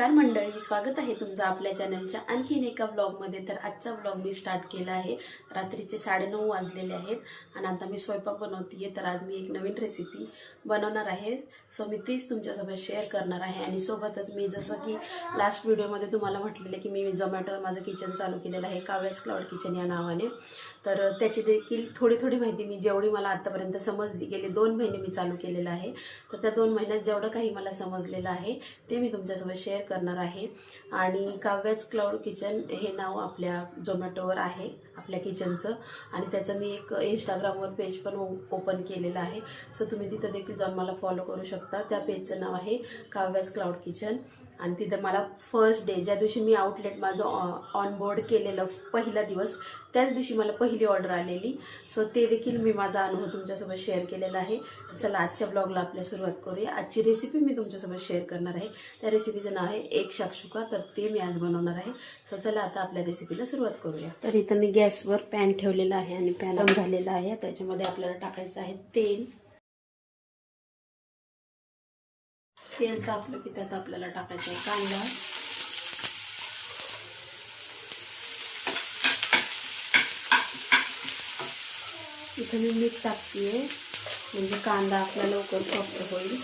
नमस्कार मंडळी स्वागत आहे तुमचं आपल्या चॅनलच्या आणखीन एका ब्लॉगमध्ये तर आजचा ब्लॉग मी स्टार्ट केला आहे. रात्रीचे साडेनऊ वाजलेले आहेत आणि आता मी स्वयंपाक बनवते तर आज मी एक नवीन रेसिपी बनवणार आहे. सो मी तीच तुमच्यासोबत शेअर करणार आहे. आणि सोबतच मी जसं की लास्ट व्हिडिओमध्ये तुम्हाला म्हटलेलं की मी झोमॅटोवर माझं किचन चालू केलेलं आहे. काव्याच क्लाउड किचन या नावाने. तर त्याची देखील थोडी थोडी माहिती मी जेवढी मला आत्तापर्यंत समजली गेली दोन महिने मी चालू केलेलं आहे. तर त्या दोन महिन्यात जेवढं काही मला समजलेलं आहे ते मी तुमच्यासोबत शेअर करणार आहे. आणि काव्याच क्लाउड किचन हे नाव आपल्या झोमॅटोवर आहे आपल्या किचनचं आणि त्याचं मी एक इंस्टाग्रामवर पेज पण ओपन केलेलं आहे. सो तुम्ही तिथं देखील जाऊन मला फॉलो करू शकता. त्या पेजचं नाव आहे काव्याच क्लाउड किचन आणि तिथं मला फर्स्ट डे ज्या दिवशी मी आउटलेट माझं ऑनबोर्ड केलेलं पहिला दिवस त्याच दिवशी मला पहिली ऑर्डर आलेली. सो ते देखील मी माझा अनुभव तुमच्यासोबत शेअर केलेला आहे. चला आजच्या ब्लॉगला आपल्या सुरुवात करूया. आजची रेसिपी मी तुमच्यासोबत शेअर करणार आहे. त्या रेसिपीचं नाव आहे एक शाक्षुका तर ते मी आज बनवणार आहे. सो चला आता आपल्या रेसिपीला सुरुवात करूया. तर इथं मी गॅसवर पॅन ठेवलेला आहे आणि पॅन झालेला आहे. त्याच्यामध्ये आपल्याला टाकायचं आहे तेल. तेल तापलं की त्यात आपल्याला टाकायचं आहे कांदा. इथं मी मीठ टाकते म्हणजे कांदा आपला लवकर सॉफ्ट होईल.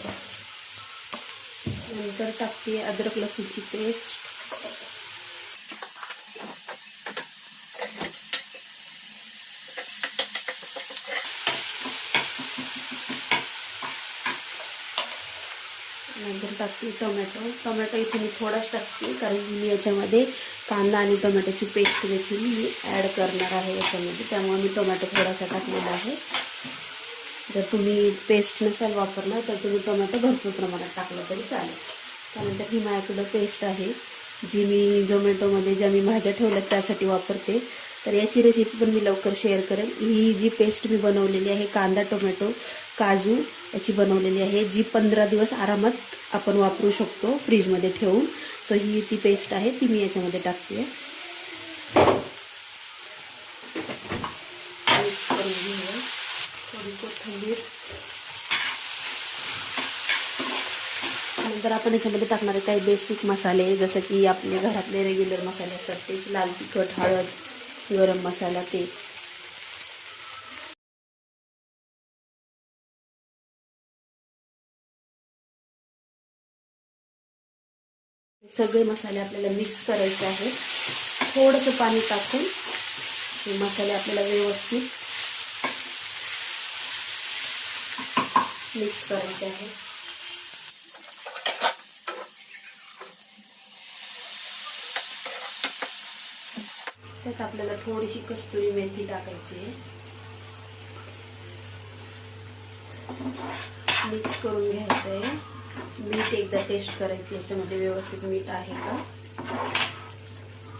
नंतर टाकते अद्रक लसूणची पेस्ट नंतर टाकते टोमॅटो. टोमॅटो इथे मी थोडाच टाकते कारण मी याच्यामध्ये कांदा आणि टोमॅटोची पेस्ट देखील मी ॲड करणार आहे याच्यामध्ये. त्यामुळे मी टोमॅटो थोडासा टाकलेला आहे. जर तुम्ही पेस्ट नसाल वापरणार तर तुम्ही टोमॅटो भरपूर प्रमाणात टाकलं तरी चालेल. त्यानंतर ही माझ्याकडं पेस्ट आहे जी मी झोमॅटोमध्ये ज्या मी भाज्या ठेवल्या त्यासाठी वापरते. तर याची रेसिपी पण मी लवकर शेअर करेन. ही जी पेस्ट मी बनवलेली आहे कांदा टोमॅटो काजू याची बनवलेली आहे जी पंधरा दिवस आरामात आपण वापरू शकतो फ्रीजमध्ये ठेवून. सो ही ती पेस्ट आहे ती मी याच्यामध्ये टाकते. आहे थोडी कोथिंबीर. नंतर आपण याच्यामध्ये टाकणारे काही बेसिक मसाले जसं की आपले घरातले रेग्युलर मसाले असतात तेच लाल तिखट हळद गरम मसाला ते. सगळे मसाले आपल्याला मिक्स करायचे आहेत. थोडंसं पाणी टाकून हे मसाले आपल्याला व्यवस्थित मिक्स करायचे आहेत. त्यात आपल्याला थोडीशी कस्तुरी मेथी टाकायची आहे. मिक्स करून घ्यायचं आहे मीठ एकदा टेस्ट करायची याच्यामध्ये व्यवस्थित मीठ आहे का?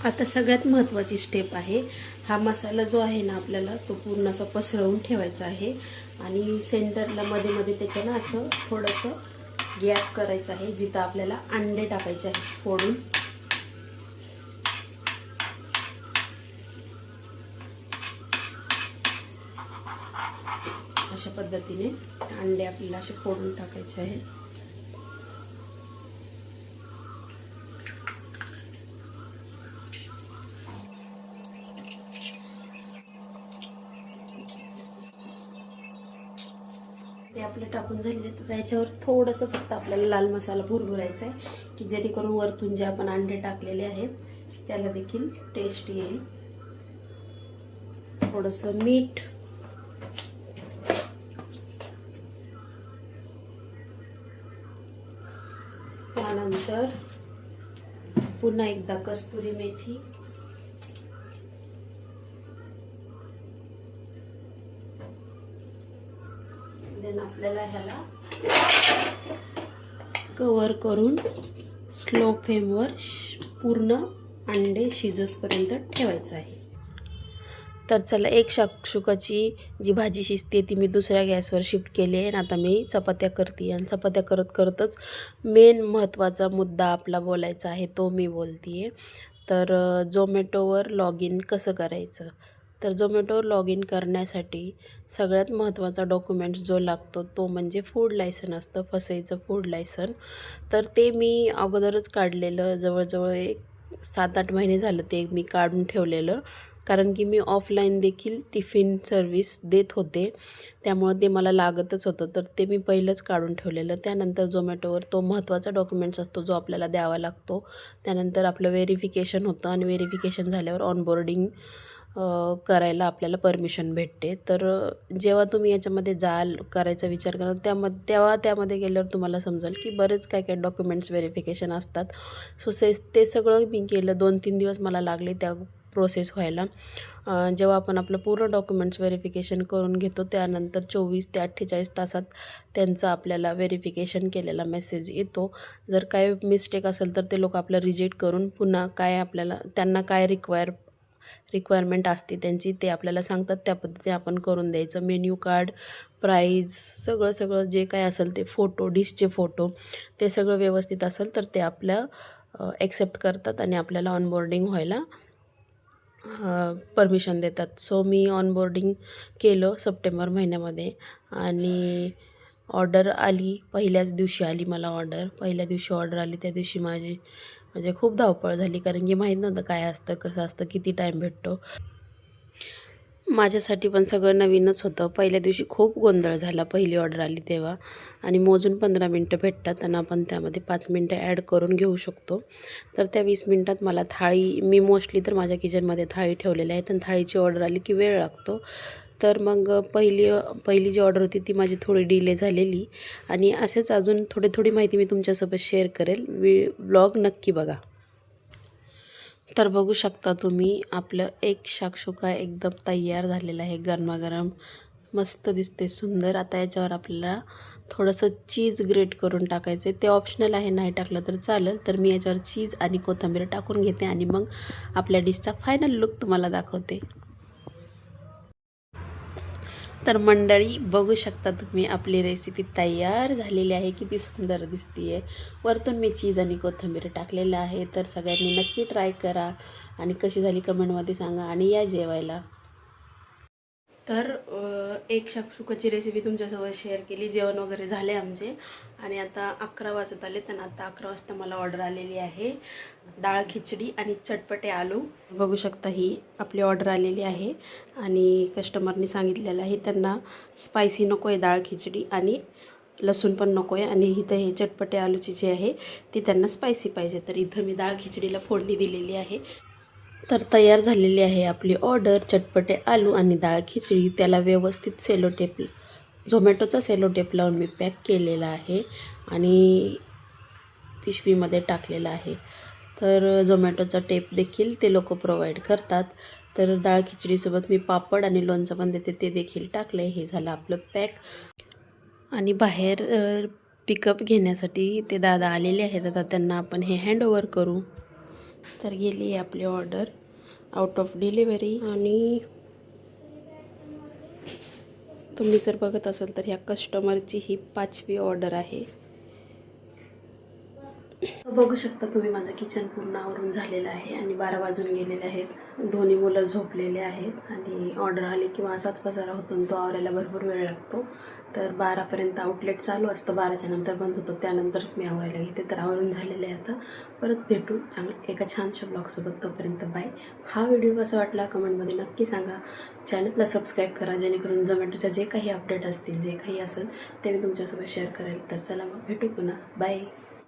आता सगळ्यात महत्त्वाची स्टेप आहे हा मसाला जो आहे ना आपल्याला तो पूर्ण असा पसरवून ठेवायचा आहे. आणि सेंटरला मध्ये मध्ये त्याच्यानं असं थोडंसं गॅप करायचं आहे जिथं आपल्याला अंडे टाकायचे आहेत फोडून. अशा पद्धतीने अंडे आपल्याला असे फोडून टाकायचे आहे ते आपले टाकून झालेले तर त्याच्यावर थोडंसं फक्त आपल्याला लाल मसाला भुरभुरायचा आहे की जेणेकरून वरतून जे आपण अंडे टाकलेले आहेत त्याला देखील टेस्ट येईल थोडंसं मीठ. त्यानंतर पुन्हा एकदा कस्तुरी मेथी देन आपल्याला ह्याला कवर करून स्लो फ्लेमवर पूर्ण अंडे शिजसपर्यंत ठेवायचं आहे. तर चला एक शाकशुकाची जी भाजी शिजते ती मी दुसऱ्या गॅसवर शिफ्ट केली आहे आणि आता मी चपात्या करते आणि चपात्या करत करतच मेन महत्त्वाचा मुद्दा आपला बोलायचा आहे तो मी बोलते आहे. तर झोमॅटोवर लॉग इन कसं करायचं? तर झोमॅटोवर लॉग इन करण्यासाठी सगळ्यात महत्त्वाचा डॉक्युमेंट्स जो लागतो तो म्हणजे फूड लायसन असतं फसईचं फूड लायसन तर ते मी अगोदरच काढलेलं जवळजवळ एक सात आठ महिने झालं ते मी काढून ठेवलेलं. कारण की मी ऑफलाईन देखील टिफिन सर्विस देत होते. त्यामुळं ते मला लागतच होतं. तर ते मी पहिलंच काढून ठेवलेलं. त्यानंतर झोमॅटोवर तो महत्त्वाचा डॉक्युमेंट्स असतो जो आपल्याला द्यावा लागतो. त्यानंतर आपलं व्हेरिफिकेशन होतं आणि व्हेरिफिकेशन झाल्यावर ऑनबोर्डिंग करायला आपल्याला परमिशन भेटते. तर जेव्हा तुम्ही याच्यामध्ये जाल करायचा विचार कराल त्यामध्ये तेव्हा त्यामध्ये गेल्यावर तुम्हाला समजेल की बरेच काय काय डॉक्युमेंट्स व्हेरिफिकेशन असतात. सो से ते सगळं मी केलं. दोन तीन दिवस मला लागले त्या प्रोसेस व्हायला. जेव्हा आपण आपलं पूर्ण डॉक्युमेंट्स व्हेरिफिकेशन करून घेतो त्यानंतर चोवीस ते अठ्ठेचाळीस तासात त्यांचा आपल्याला व्हेरिफिकेशन केलेला मेसेज येतो. जर काय मिस्टेक असेल तर ते लोक आपलं रिजेक्ट करून पुन्हा काय आपल्याला त्यांना काय रिक्वायर रिक्वायरमेंट असते त्यांची ते आपल्याला सांगतात त्या पद्धतीने आपण करून द्यायचं. मेन्यू कार्ड प्राईज सगळं सगळं जे काय असेल ते फोटो डिशचे फोटो ते सगळं व्यवस्थित असेल तर ते आपल्या ॲक्सेप्ट करतात आणि आपल्याला ऑनबोर्डिंग व्हायला परमिशन देतात. सो मी ऑनबोर्डिंग केलं सप्टेंबर महिन्यामध्ये आणि ऑर्डर आली पहिल्याच दिवशी आली मला ऑर्डर पहिल्या दिवशी ऑर्डर आली त्या दिवशी माझी म्हणजे खूप धावपळ झाली कारण की माहीत नव्हतं काय असतं कसं असतं किती टाईम भेटतो. माझ्यासाठी पण सगळं नवीनच होतं. पहिल्या दिवशी खूप गोंधळ झाला पहिली ऑर्डर आली तेव्हा. आणि मोजून पंधरा मिनटं भेटतात आणि आपण त्यामध्ये पाच मिनटं ॲड करून घेऊ शकतो. तर त्या वीस मिनटात मला थाळी मी मोस्टली तर माझ्या किचनमध्ये थाळी ठेवलेली आहे आणि थाळीची ऑर्डर आली की वेळ लागतो. तर मग पहिली पहिली जी ऑर्डर होती ती माझी थोडी डिले झालेली. आणि असेच अजून थोडी थोडी माहिती मी तुमच्यासोबत शेअर करेल. वि ब्लॉग नक्की बघा. तर बघू शकता तुम्ही आपलं एक शाकशुका एकदम तयार झालेलं आहे गरमागरम. मस्त दिसते सुंदर. आता याच्यावर आपल्याला थोडंसं चीज ग्रेट करून टाकायचं आहे ते ऑप्शनल आहे नाही टाकलं तर चालेल. तर मी याच्यावर चीज आणि कोथिंबीर टाकून घेते आणि मग आपल्या डिशचा फायनल लुक तुम्हाला दाखवते. तर मंडळी बघू शकता तुम्ही आपली रेसिपी तयार झालेली आहे. किती सुंदर दिसते आहे वरतून मी चीज आणि कोथिंबीर टाकलेलं आहे. तर सगळ्यांनी नक्की ट्राय करा आणि कशी झाली कमेंटमध्ये सांगा. आणि या जेवायला तर एक शाकशुकाची रेसिपी तुमच्यासोबत शेअर केली जेवण वगैरे झाले आमचे. आणि आता अकरा वाजत आले तर आता अकरा वाजता मला ऑर्डर आलेली आहे. डाळ खिचडी आणि चटपटे आलू. बघू शकता ही आपली ऑर्डर आलेली आहे. आणि कस्टमरनी सांगितलेलं आहे त्यांना स्पायसी नको आहे डाळ खिचडी आणि लसूण पण नको आहे आणि इथं हे चटपटे आलूची जी आहे ती त्यांना स्पायसी पाहिजे. तर इथं मी डाळ खिचडीला फोडणी दिलेली आहे. तर तयार झालेली आहे आपली ऑर्डर. चटपटे आलू आणि डाळ खिचडी त्याला व्यवस्थित सेलो टेप झोमॅटोचा सेलो टेप लावून मी पॅक केलेला आहे आणि पिशवीमध्ये टाकलेला आहे. तर झोमॅटोचा टेप देखील ते लोक प्रोव्हाइड करतात. तर डाळ खिचडीसोबत मी पापड आणि लोणचं पण देते ते देखील टाकलं आहे हे झालं आपलं पॅक. आणि बाहेर पिकअप घेण्यासाठी ते दादा आलेले आहेत. आता त्यांना आपण हे हँडओव्हर करू. तर गेली आहे आपली ऑर्डर. आउट ऑफ डिलिव्हरी आणि तुम्ही जर बघत असाल तर ह्या कस्टमरची ही पाचवी ऑर्डर आहे. बघू शकता तुम्ही माझं किचन पूर्ण आवरून झालेलं आहे आणि बारा वाजून गेलेले आहेत. दोन्ही मुलं झोपलेले आहेत आणि ऑर्डर आली किंवा असाच पसारा होतो तो आवरायला भरपूर वेळ लागतो. तर बारापर्यंत आउटलेट चालू असतं बाराच्या नंतर बंद होतं त्यानंतरच मी आवरायला घेते. तर आवरून झालेले आहे आता. परत भेटू. चांगलं एका छानशा ब्लॉगसोबत तोपर्यंत बाय हा व्हिडिओ कसा वाटला कमेंटमध्ये नक्की सांगा. चॅनलला सबस्क्राईब करा जेणेकरून झोमॅटोच्या जे काही अपडेट असतील जे काही असेल ते मी तुमच्यासोबत शेअर करेल. तर चला मग भेटू पुन्हा. बाय